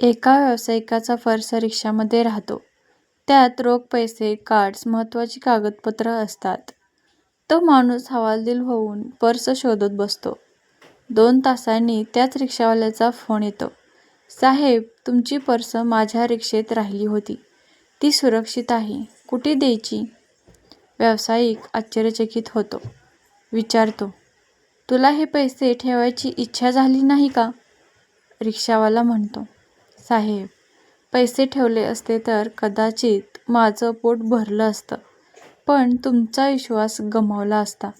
एका व्यावसायिकाचा पर्स रिक्षामध्ये राहतो. त्यात रोख पैसे, कार्ड्स, महत्त्वाची कागदपत्रं असतात. तो माणूस हवालदिल होऊन पर्स शोधत बसतो. दोन तासांनी त्याच रिक्षावाल्याचा फोन येतो. साहेब, तुमची पर्स माझ्या रिक्षेत राहिली होती. ती सुरक्षित आहे. कुठे द्यायची? व्यावसायिक आश्चर्यचकित होतो. विचारतो, तुला हे पैसे ठेवायची इच्छा झाली नाही का? रिक्षावाला म्हणतो, साहेब, पैसे ठेवले असते तर कदाचित माझं पोट भरलं असतं. पण तुमचा विश्वास गमावला असता.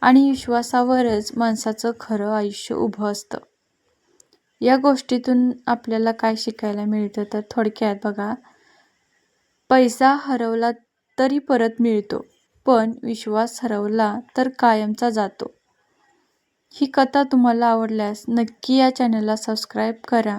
आणि विश्वासावरच माणसाचं खरं आयुष्य उभं असतं. या गोष्टीतून आपल्याला काय शिकायला मिळतं तर थोडक्यात बघा, पैसा हरवला तरी परत मिळतो, पण विश्वास हरवला तर कायमचा जातो. ही कथा तुम्हाला आवडल्यास नक्की या चॅनलला सबस्क्राईब करा